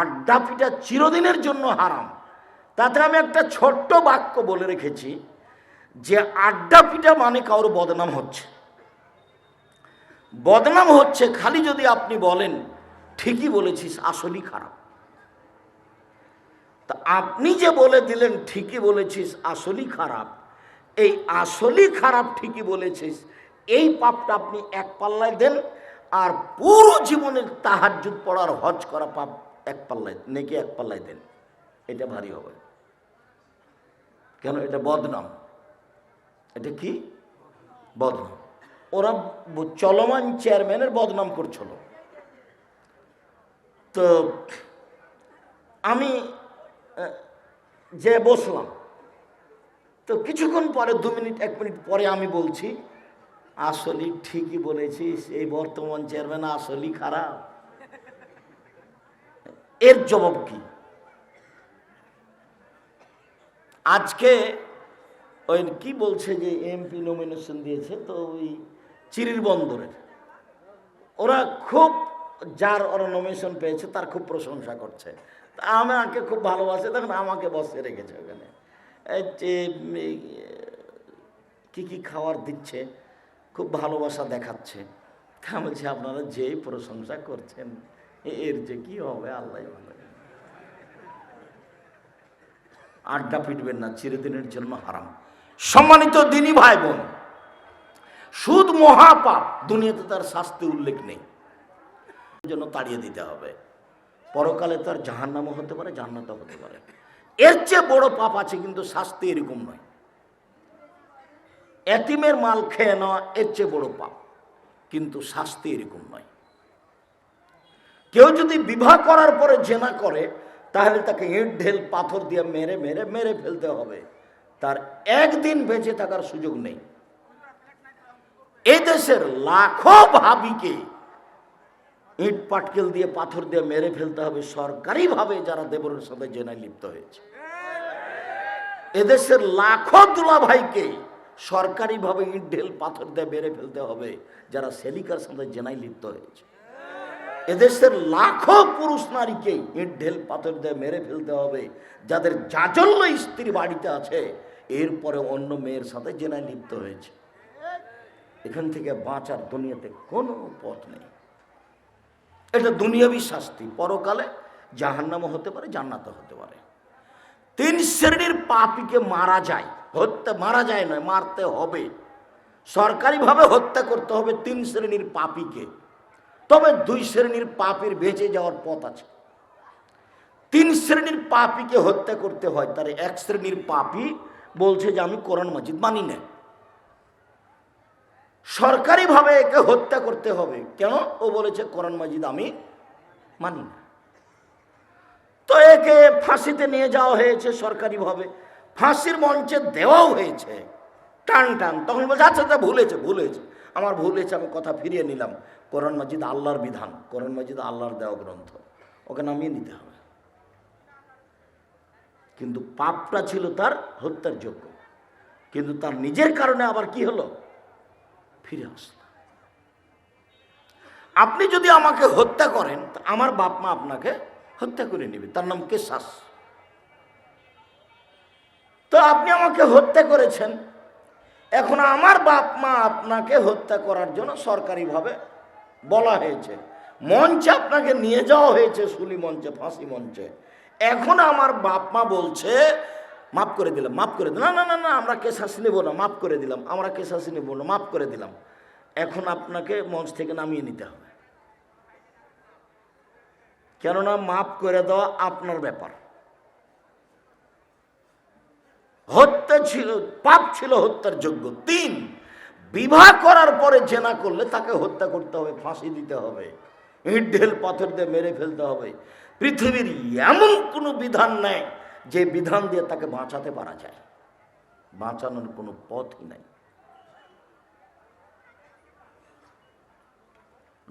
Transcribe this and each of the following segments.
আড্ডা পিটা চিরদিনের জন্য হারাম। তাতে আমি একটা ছোট্ট বাক্য বলে রেখেছি যে আড্ডা পিটা মানে কারোর বদনাম হচ্ছে। বদনাম হচ্ছে খালি যদি আপনি বলেন, ঠিকই বলেছিস, আসলেই খারাপ। তা আপনি যে বলে দিলেন, ঠিকই বলেছিস, আসলেই খারাপ, এই আসলেই খারাপ, ঠিকই বলেছিস, এই পাপটা আপনি এক পাল্লায় দেন, আর পুরো জীবনের তাহাজুদ পড়ার হজ করা পাপ এক পাল্লায়, নেকি এক পাল্লায় দেন। এটা ভারী হবে। কেন? এটা বদনাম। এটা কি? বদনাম। ওরা চলমান চেয়ারম্যানের বদনাম করছিল। তো আমি যে বসলাম, তো কিছুক্ষণ পরে, দু মিনিট, এক মিনিট পরে আমি বলছি, আসলেই ঠিকই বলেছিস, এই বর্তমান চেয়ারম্যান আসলেই খারাপ। এর জবাব কি? আজকে ওই কি বলছে যে এমপি নমিনেশন দিয়েছে? তো ওই চিরির বন্দরের। ওরা খুব, যার ওরা নমিনেশন পেয়েছে, তার খুব প্রশংসা করছে। আমাকে খুব ভালোবাসে তখন আমাকে বসে রেখেছে ওখানে। কি কি খাবার দিচ্ছে, খুব ভালোবাসা দেখাচ্ছে। আমি বলছি, আপনারা যেই প্রশংসা করছেন এর যে কি হবে, আল্লাহ আড্ডা পিটবেন না, চিরদিনের জন্য হারাম। সম্মানিত দিনই ভাই বোন সুদ মহাপাপ, দুনিয়াতে তার শাস্তি উল্লেখ নেই। জন্য তাড়িয়ে দিতে হবে। পরকালে তার জাহান্নামও হতে পারে, জান্নাতও হতে পারে। এর চেয়ে বড় পাপ আছে কিন্তু শাস্তি এরকম নয়। এতিমের মাল খেয়ে নেওয়া এর চেয়ে বড় পাপ, কিন্তু শাস্তি এরকম নয়। কেউ যদি বিবাহ করার পরে জেনা করে, তাহলে তাকে ইট, ঢেল, পাথর দিয়ে মেরে মেরে মেরে ফেলতে হবে। তার একদিন বেঁচে থাকার সুযোগ নেই। এদেশের লাখো ভাবিকে ইট, পাটকেল দিয়ে, পাথর দিয়ে মেরে ফেলতে হবে সরকারিভাবে, যারা দেবরের সাথে জেনায় লিপ্ত হয়েছে। এদেশের লাখো দুলা ভাইকে সরকারিভাবে ইট, ঢেল, পাথর দিয়ে মেরে ফেলতে হবে, যারা সেলিকার সাথে জেনায় লিপ্ত হয়েছে। এদেশের লাখো পুরুষ নারীকে ইট, ঢেল, পাথর দিয়ে মেরে ফেলতে হবে। যাদের জাজল্য স্ত্রী বাড়িতে আছে, এরপরে অন্য মেয়ের সাথে জেনায় লিপ্ত হয়েছে। এখান থেকে বাঁচার দুনিয়াতে কোনো পথ নেই। এটা দুনিয়াবি শাস্তি। পরকালে জাহান্নামও হতে পারে, জান্নাতও হতে পারে। তিন শ্রেণির পাপীকে মারা যায়। হত্যা মারা যায় নয়, মারতে হবে। সরকারিভাবে হত্যা করতে হবে তিন শ্রেণির পাপীকে। তবে দুই শ্রেণির পাপীর বেঁচে যাওয়ার পথ আছে। তিন শ্রেণির পাপীকে হত্যা করতে হয়, তার এক শ্রেণির পাপী বলছে যে, আমি কোরআন মাজিদ মানি না। সরকারিভাবে একে হত্যা করতে হবে। কেন? ও বলেছে, কোরআন মাজিদ আমি মানি না। তো একে ফাঁসিতে নিয়ে যাওয়া হয়েছে সরকারিভাবে। ফাঁসির মঞ্চে দেওয়াও হয়েছে। টান টান। তখন বলছে আচ্ছা আচ্ছা ভুলেছে ভুলেছে আমার ভুল হয়েছে, আমি কথা ফিরিয়ে নিলাম। কোরআন মাজিদ আল্লাহর বিধান, কোরআন মাজিদ আল্লাহর দেওয়া গ্রন্থ। ওকে নামিয়ে নিতে হবে। কিন্তু পাপটা ছিল তার হত্যার যোগ্য। কিন্তু তার নিজের কারণে আবার কি হলো? ফিরে আসলো। আপনি যদি আমাকে হত্যা করেন আমার বাপ মা আপনাকে হত্যা করে নেবে। তার নাম কেশাস। তো আপনি আমাকে হত্যা করেছেন এখন আমার বাপ মা আপনাকে হত্যা করার জন্য সরকারিভাবে বলা হয়েছে। মঞ্চে আপনাকে নিয়ে যাওয়া হয়েছে সুলি মঞ্চে, ফাঁসি মঞ্চে। এখন আমার বাপ মা বলছে, মাফ করে দিলাম, মাফ করে দিলাম। না না না আমরা কেশাস নেব না, মাফ করে দিলাম, আমরা কেশাস নেব না, মাফ করে দিলাম। এখন আপনাকে মঞ্চ থেকে নামিয়ে নিতে হবে। কেননা মাফ করে দেওয়া আপনার ব্যাপার। হত্যা ছিল, পাপ ছিল, হত্যার যোগ্য। তিন, বিবাহ করার পরে জেনা করলে তাকে হত্যা করতে হবে, ফাঁসি দিতে হবে, ইট ঢেল পাথর দিয়ে মেরে ফেলতে হবে। পৃথিবীর এমন কোনো বিধান নেই যে বিধান দিয়ে তাকে বাঁচাতে পারা যায়। বাঁচানোর কোনো পথই নাই।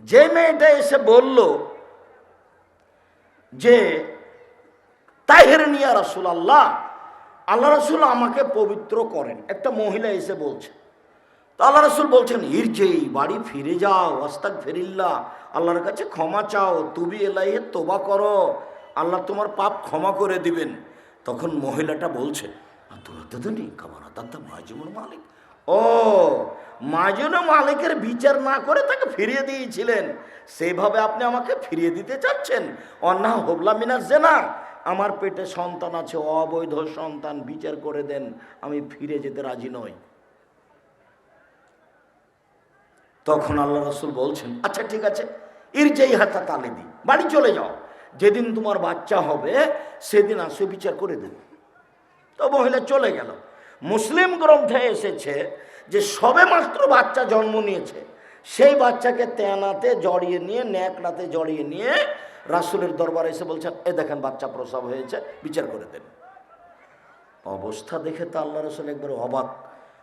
যে মেয়েটা এসে বলল যে, তাহের নিয়া রাসুল আল্লাহ আল্লাহ রসুল আমাকে পবিত্র করেন। একটা মহিলা এসে বলছে, তো আল্লাহ রসুল বলছেন ইরজেই বাড়ি ফিরে যাও আস্তাক ফেরিল্লা আল্লাহর কাছে ক্ষমা চাও, তুবি এলাইহে তোবা করো, আল্লাহ তোমার পাপ ক্ষমা করে দিবেন। তখন মহিলাটা বলছে মালিক। ও মাজুন মালিকের বিচার না করে তাকে ফিরিয়ে দিয়েছিলেন। সেইভাবে আপনি আমাকে ফিরিয়ে দিতে চাচ্ছেন? অন্না হোবলা মিনাস জেনা আমার পেটে সন্তান আছে, অবৈধ সন্তান, বিচার করে দেন, আমি ফিরে যেতে রাজি নই। তখন আল্লাহ রসুল বলছেন আচ্ছা ঠিক আছে এর যেই হাতা তালে দি বাড়ি চলে যাও। যেদিন তোমার বাচ্চা হবে, সেদিন আসে, বিচার করে দেবে। তো মহিলা চলে গেল। মুসলিম গ্রন্থে এসেছে যে সবে মাত্র বাচ্চা জন্ম নিয়েছে সেই বাচ্চাকে তেনাতে জড়িয়ে নিয়ে, ন্যাকড়াতে জড়িয়ে নিয়ে রাসুলের দরবারে এসে বলছেন এ দেখেন বাচ্চা প্রসব হয়েছে, বিচার করে দেন। অবস্থা দেখে তো আল্লাহ রসুল একবার অবাক।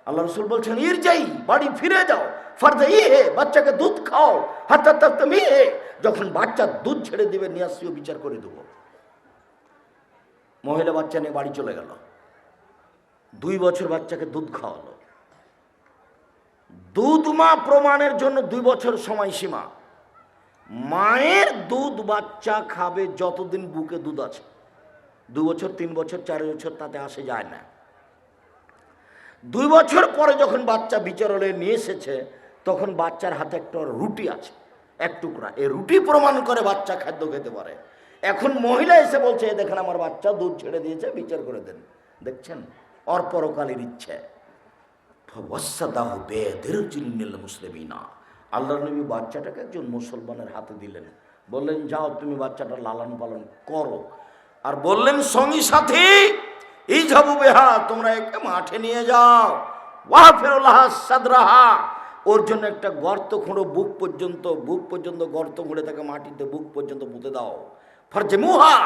আল্লাহ রসুল বলছেন ইর যাই বাড়ি ফিরে যাও। ফার্দা ই হে, বাচ্চাকে দুধ খাও। হাতা হে। যখন বাচ্চা দুধ ছেড়ে দিবে নিয়ে আসিও বিচার করে দেবো। মহিলা বাচ্চা নিয়ে বাড়ি চলে গেল। দুই বছর বাচ্চাকে দুধ খাওয়ালো। দুধ মা প্রমাণের জন্য দুই বছর সময়সীমা। মায়ের দুধ বাচ্চা খাবে যতদিন বুকে দুধ আছে। দু বছর, তিন বছর, চার বছর তাতে আসে যায় না। দুই বছর পরে যখন বাচ্চা বিচারালয়ে নিয়ে এসেছে, তখন বাচ্চার হাতে একটা রুটি আছে, এক টুকরা। এই রুটি প্রমাণ করে বাচ্চা খাদ্য খেতে পারে। এখন মহিলা এসে বলছে, "এ দেখেন, আমার বাচ্চা দুধ ছেড়ে দিয়েছে, বিচার করে দেন। দেখছেন? অর পরকালের ইচ্ছে। ফওয়াসাদাহ বেদিরজিল মুসলিমিনা। আল্লাহ নবী বাচ্চাটাকে একজন মুসলমানের হাতে দিলেন। বললেন, যাও, তুমি বাচ্চাটা লালন পালন করো। আর বললেন, সঙ্গী সাথী এই যাব বেহা, তোমরা একে মাঠে নিয়ে যাও। ওয়াহ ফেরুল্লাহ সাদরাহা। ওর জন্য একটা গর্ত খুঁড়ো, বুক পর্যন্ত বুক পর্যন্ত গর্ত খুঁড়ে তাকে মাটিতে বুক পর্যন্ত পুঁতে দাও। ফার্জে মুহা,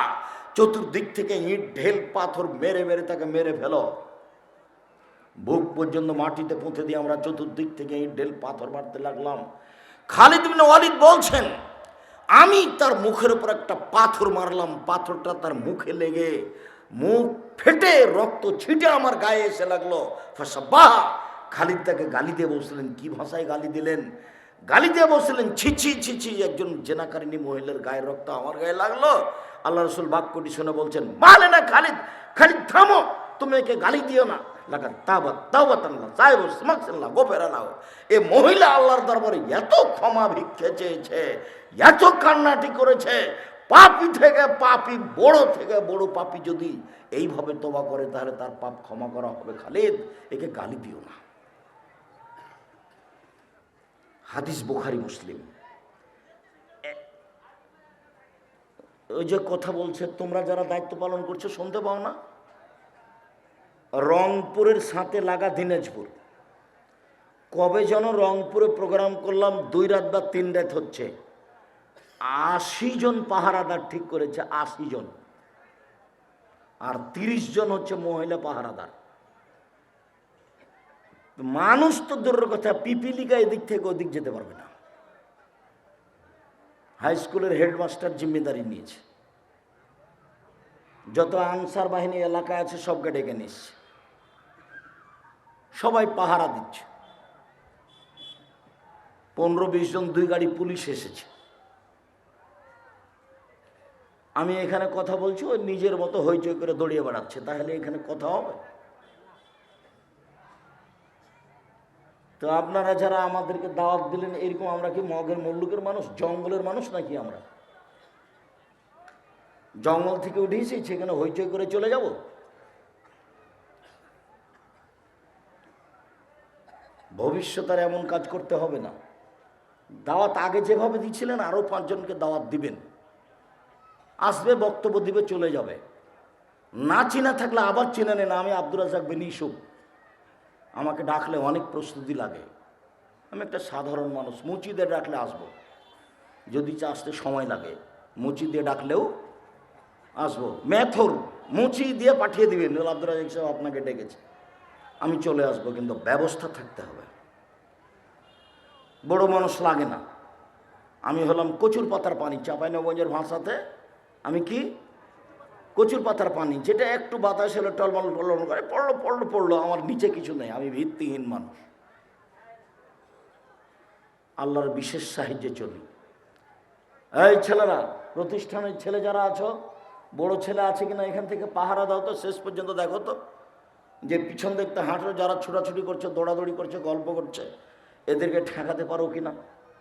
চতুর্দিক থেকে ইট, ঢেল, পাথর মেরে মেরে তাকে মেরে ফেলো। বুক পর্যন্ত মাটিতে পুঁতে দিয়ে আমরা চতুর্দিক থেকে ইট ঢেল পাথর মারতে লাগলাম। খালিদ বিন ওয়ালিদ বলছেন, আমি তার মুখের উপর একটা পাথর মারলাম, পাথরটা তার মুখে লেগে মুখ ফেটে রক্ত ছিটে আমার গায়ে এসে লাগল। বাহ খালিদ তাকে গালি দিয়ে বসলেন কি ভাষায় গালি দিলেন? গালি দিয়ে বসলেন ছিছি ছিছি একজন জেনাকারিনী মহিলার গায়ের রক্ত আমার গায়ে লাগল। আল্লাহ রসুল বাক্যটি শুনে বলছেন মালে না খালিদ খালিদ থামো, তুমি একে গালি দিও না। লাগা তাবাত তাবাত আল্লাহ সাহেব নাও এ মহিলা আল্লাহর দরবারে এত ক্ষমা ভিক্ষে চেয়েছে, এত কান্নাটি করেছে, পাপি থেকে পাপি, বড় থেকে বড় পাপি যদি এইভাবে তোবা করে, তাহলে তার পাপ ক্ষমা করা হবে খালিদ। একে গালি দিও না। হাদিস বুখারি, মুসলিম। ওই যে কথা বলছে, তোমরা যারা দায়িত্ব পালন করছ, শুনতে পাও না? রংপুরের সাথে লাগা দিনাজপুর। কবে যেন রংপুরে প্রোগ্রাম করলাম, দুই রাত বা তিন রাত হচ্ছে। আশি জন পাহারাদার ঠিক করেছে, আশি জন। আর তিরিশ জন হচ্ছে মহিলা পাহারাদার। মানুষ তো দূরের কথা, পিপিলিকা এদিক থেকে ওদিক যেতে পারবে না। হাই স্কুলের হেডমাস্টার জিম্মেদারি নিয়েছে। যত আনসার বাহিনী এলাকায় আছে, সবকে ডেকে নিচ্ছে সবাই পাহারা দিচ্ছে। পনেরো বিশ জন দুই গাড়ি পুলিশ এসেছে। আমি এখানে কথা বলছি, ওই নিজের মতো হইচই করে দড়িয়ে বেড়াচ্ছে, তাহলে এখানে কথা হবে? তো আপনারা যারা আমাদেরকে দাওয়াত দিলেন, এরকম আমরা কি মগের মল্লুকের মানুষ, জঙ্গলের মানুষ নাকি আমরা? জঙ্গল থেকে উঠেছি সেখানে হইচই করে চলে যাব? ভবিষ্যৎ আর এমন কাজ করতে হবে না। দাওয়াত আগে যেভাবে দিচ্ছিলেন আরও পাঁচজনকে দাওয়াত দিবেন। আসবে, বক্তব্য দিবে, চলে যাবে। না চিনা থাকলে আবার চেনে নেন, আমি আব্দুর রাজাক বিন ইসুফ। আমাকে ডাকলে অনেক প্রস্তুতি লাগে। আমি একটা সাধারণ মানুষ মুচি দিয়ে ডাকলে আসব। যদি চা আসতে সময় লাগে মুচি দিয়ে ডাকলেও আসব। ম্যাথর মুচি দিয়ে পাঠিয়ে দিবেন। আব্দুর রাজাক সাহেব আপনাকে ডেকেছে। আমি চলে আসব, কিন্তু ব্যবস্থা থাকতে হবে। বড় মানুষ লাগে না। আমি হলাম কচুর পাতার পানি চাঁপাইনগঞ্জের ভাষাতে আমি কি? কচুর পাতার পানি, যেটা একটু বাতাস হলে টলমল টলমল করে, পড়ল পড়ল পড়ল, আমার নিচে কিছু নেই, আমি ভিত্তিহীন মানুষ। আল্লাহর বিশেষ সাহায্যে চলি। এই ছেলেরা, প্রতিষ্ঠানের ছেলে যারা আছো, বড় ছেলে আছে কিনা এখান থেকে পাহারা দাও তো, শেষ পর্যন্ত দেখো তো। যে পিছন দেখতে হাঁটলো, যারা ছোটাছুটি করছে, দৌড়াদৌড়ি করছে, গল্প করছে, এদেরকে ঠেকাতে পারো কিনা?